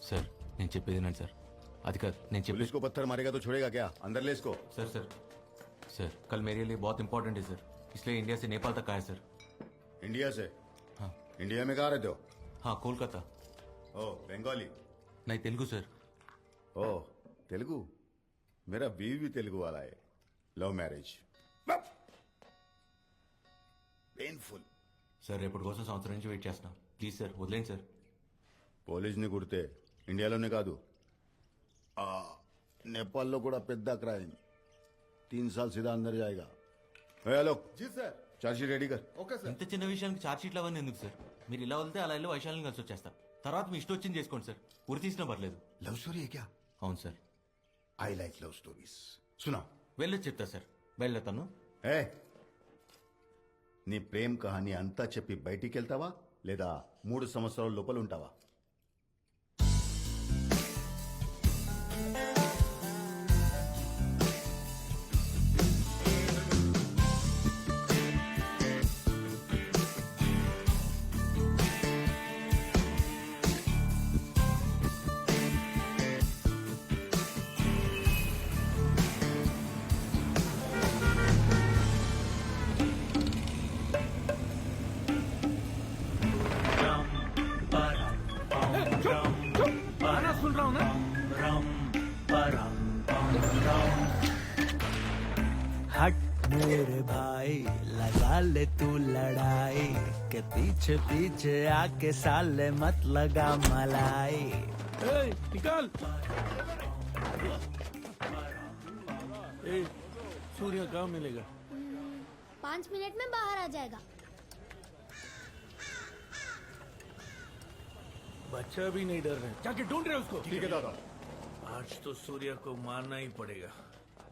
Sir నేను చెప్పేది వినండి సార్ అది కాదు నేను చెప్పేది पुलिस को पत्थर मारेगा तो छोड़ेगा क्या अंदर ले इसको सर सर सर कल मेरे लिए बहुत इंपॉर्टेंट है सर इसलिए इंडिया से नेपाल तक आया सर इंडिया से हाँ इंडिया में कहाँ रहते हो हाँ कोलकाता ओ बंगाली नहीं तेलुगु सर ओ तेलुगु मेरा बीवी भी तेलुगु वाला है लव मैरिज పెయిన్ఫుల్ సార్ రేపటి కోసం సంవత్సరం నుంచి వెయిట్ చేస్తున్నా ప్లీజ్ సార్ వదిలేండి సార్ పోలీస్ని కుడితే ఇండియాలోనే కాదు ఆ, నేపాల్లో కూడా పెద్ద క్రైమ్ తీన్ సాల్ సీదా అందరు జాయిగా హలో జీ సార్ చార్జీ రెడీ గారు. ఓకే సార్ ఇంత చిన్న విషయానికి చార్జ్ షీట్లు అవన్నీ ఎందుకు సార్ మీరు ఇలా వెళ్తే అలా వెళ్ళి వైశాల్యం కలిసి వచ్చేస్తారు తర్వాత మీ ఇష్టం వచ్చింది చేసుకోండి సార్ ఉరి తీసిన పర్లేదు. లవ్ స్టోరీ క్యా? అవును sir I like love stories సునా. వెళ్ళొచ్చు చెప్తా సార్ వెళ్ళతాను ఏ? నీ ప్రేమ్ కహాని అంతా చెప్పి బయటికి వెళ్తావా లేదా మూడు సంవత్సరాల లోపల ఉంటావా? हट। मेरे भाई लगा ले तू लड़ाई। के पीछे पीछे आके साले मत लगा मलाई। ए, निकाल। ए, सूर्य कहाँ मिलेगा? पाँच मिनट में बाहर आ जाएगा। बच्चा भी नहीं डर रहे जाके ढूंढ रहे उसको। ठीक है दादा। आज तो सूर्य को मारना ही पड़ेगा।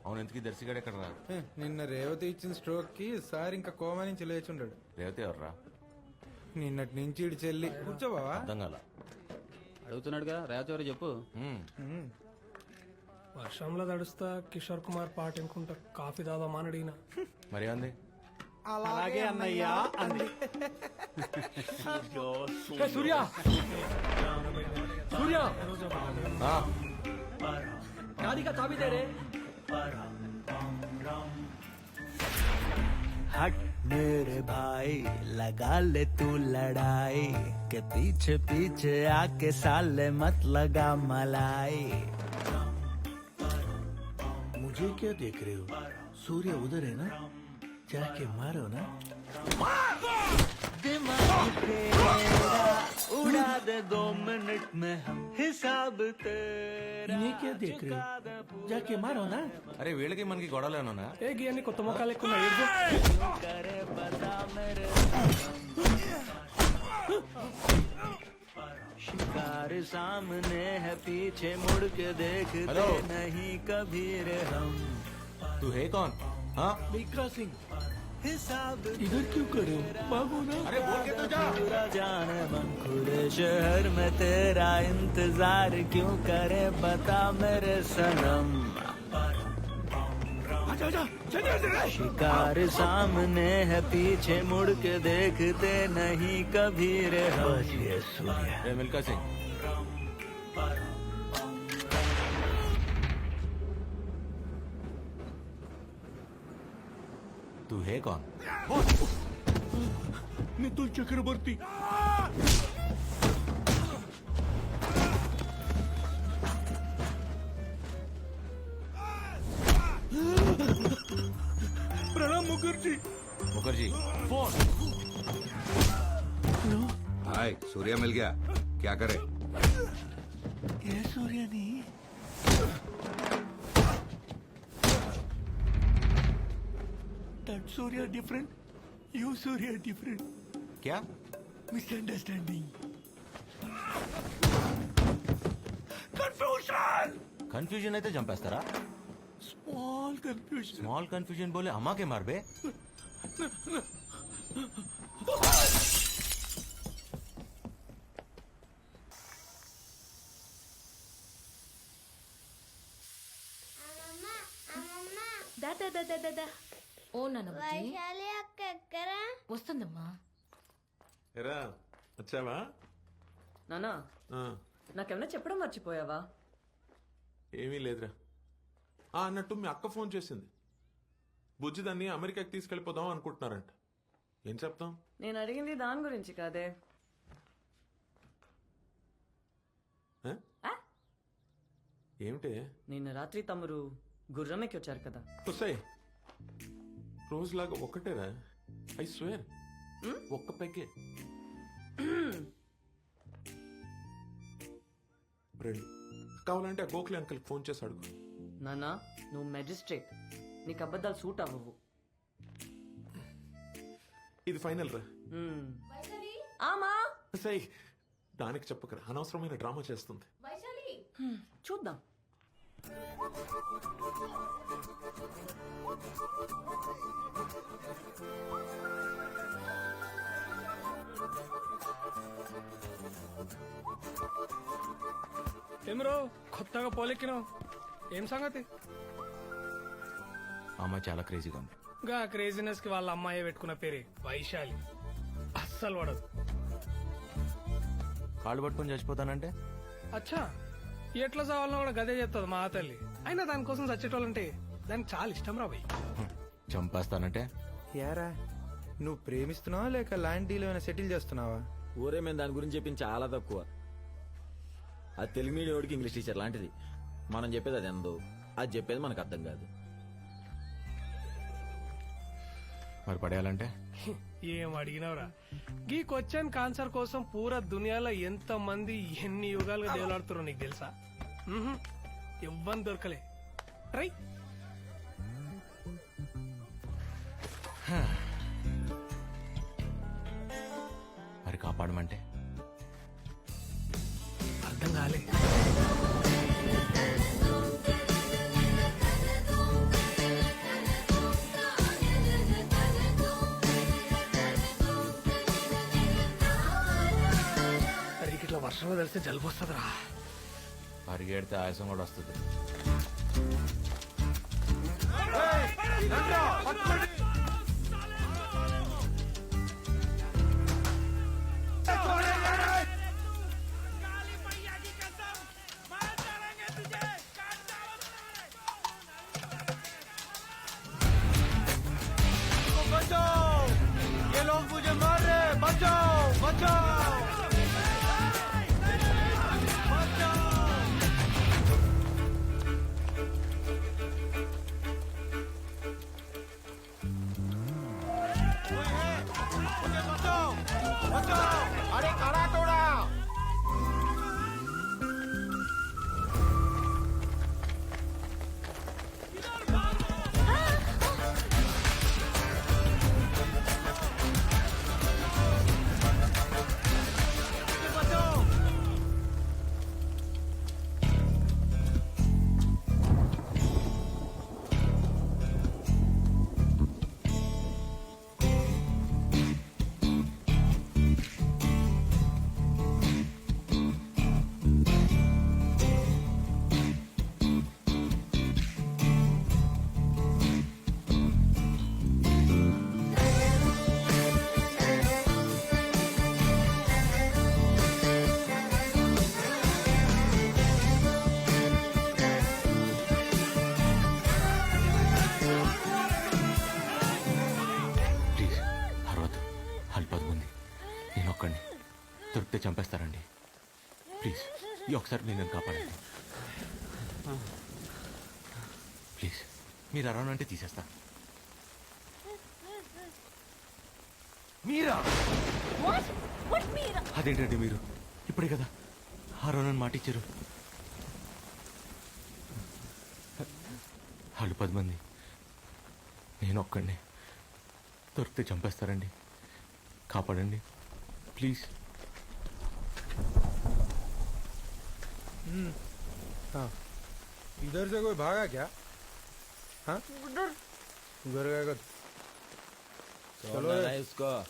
అవును ఎందుకు దర్శిగాడు ఎక్కడ రా నిన్న రేవతి ఇచ్చిన స్ట్రోక్కి సార్ ఇంకా కోమా నుంచి లేచుండాడు. రేవతి ఎవర్రా? నిన్నటి నుంచి ఇడి చెల్లి. కూర్చోబావా? అర్థం కాల. అడుగుతున్నాడుగా రాజవరి చెప్పు. వర్షంలో తడుస్తా కిషోర్ కుమార్ పాట వినుకుంటా. కాఫీ దాదా మానడిగినా అడిగిన. మరి అంది అలాగే అన్నయ్యా అంది. సూర్య. సూర్య. हट मेरे भाई लगा ले तू लड़ाई। के पीछे पीछे आके साले मत लगा मलाई। मुझे क्या देख रहे हो? सूर्य उधर है ना? जाके मारो ना। उड़ा दे दो मिनट में हम हिसाब तेरा इन्हें क्या देख रहे हो जाके मारो ना అరే వీళ్ళకి మనకి గొడవలేనా ఏ గియన్ని కొత్త మొక్కలు ఎక్కువ ఏడు करे बता मेरे शिकार सामने है पीछे मुड़ के देखते हेलो। नहीं कभी रे हम तू है कौन हाँ मिल्खा सिंह हिसाब इधर क्यों करे मांगो ना। अरे बोल के तो जा। जाने मन खुले शहर में तेरा इंतज़ार क्यों करे? बता मेरे सनम। शिकार सामने है पीछे मुड़ के देखते नहीं कभी रे सूर्य मिल्खा सिंह है कौन? नितुल चक्रवर्ती। प्रणाम मुखर्जी। मुखर्जी। फ़ोन हाय सूर्या मिल गया। क्या करे ये सूर्य नहीं that Surya different you Surya different క్యా? మిస్అండర్స్టాండింగ్ కన్ఫ్యూషన్ కన్ఫ్యూజన్ అయితే చంపేస్తారా? స్మాల్ కన్ఫ్యూజన్ స్మాల్ కన్ఫ్యూజన్ బోలే అమ్మాకే మార్బే ఓ నాన్న వైశాలి అక్క ఎక్కరా? వస్తుందమ్మా. ఎరా వచ్చావా? నానా నాకేమన్నా చెప్పడం మర్చిపోయావా? ఏమీ లేదురా. ఆ, అన్నట్టు మీ అక్క ఫోన్ చేసింది. బుజ్జి దాన్ని అమెరికాకి తీసుకెళ్ళిపోదాం అనుకుంటున్నారంట. ఏం చెప్తాం? నేను అడిగింది దాని గురించి కాదే? ఏమిటి? నిన్న రాత్రి తమరు గుర్రం ఎక్కి వచ్చారు కదా. వస్తాయి రోజులాగా ఒక్కటేరా ఐ స్వేర్ ఒక్క పెగ్గే. రెండు. కావాలంటే ఆ గోఖలే అంకల్కి ఫోన్ చేసి అడుగు. నానా నువ్వు మెజిస్ట్రేట్ నీకు అబద్ధాలు సూట్ అవ్వవు. ఇది ఫైనల్ రా. మ్మ్. ఆమా? సై దానికి చెప్పకరా. అనవసరమైన డ్రామా చేస్తుంది. హ్మ్, చూద్దాం. ఏమరో కొత్తగా పోలెక్కినావు. ఏం సంగతి? అమ్మాయి చాలా క్రేజీగా ఉంది. గా క్రేజీనెస్కి వాళ్ళ అమ్మాయి పెట్టుకున్న పేరే వైశాలి. అస్సలు పడదు. కాళ్ళు పట్టుకొని చచ్చిపోతానంటే? అచ్చా ఎట్లా చావాలన్నా కూడా గదే చెప్తుంది మా తల్లి. అయినా దానికోసం చచ్చేటోళ్ళంటే దానికి చాలా ఇష్టం రా భయ్. చంపేస్తానంటే? యారా నువ్వు ప్రేమిస్తున్నావా లేక ల్యాండ్ డీల్ ఏమైనా సెటిల్ చేస్తున్నావా? ఊరే మేము దాని గురించి చెప్పింది చాలా తక్కువ. అది తెలుగు మీడియం వాడికి ఇంగ్లీష్ టీచర్ లాంటిది. మనం చెప్పేది అది ఎందో అది చెప్పేది మనకు అర్థం కాదు. మరి పడేయాలంటే? ఏం అడిగినవరా? గీ క్వశ్చన్ కాన్సర్ కోసం పూరా దునియాలో ఎంత మంది ఎన్ని యుగాలుగా దేవులాడుతారో నీకు తెలుసా? మ్హూ. ఎవ్వని దొరకలే. ట్రై. మరి కాపాడమంటే? తెలిస్తే జలుబు వస్తుందిరా. పరిగెడితే ఆయాసం కూడా వస్తుంది. ప్లీజ్ ఈ ఒకసారి నేను కాపాడండి. ప్లీజ్ మీరు అరవనంటే తీసేస్తా. మీరా? అదేంటండి మీరు? ఇప్పుడే కదా. అరవనని మాట ఇచ్చారు. వాళ్ళు పది మంది. నేను ఒక్కడిని. దొరికితే చంపేస్తారండి. కాపాడండి. ప్లీజ్. हाँ। इधर से कोई भागा क्या? हाँ? उधर। गएगा तो। चलो इसको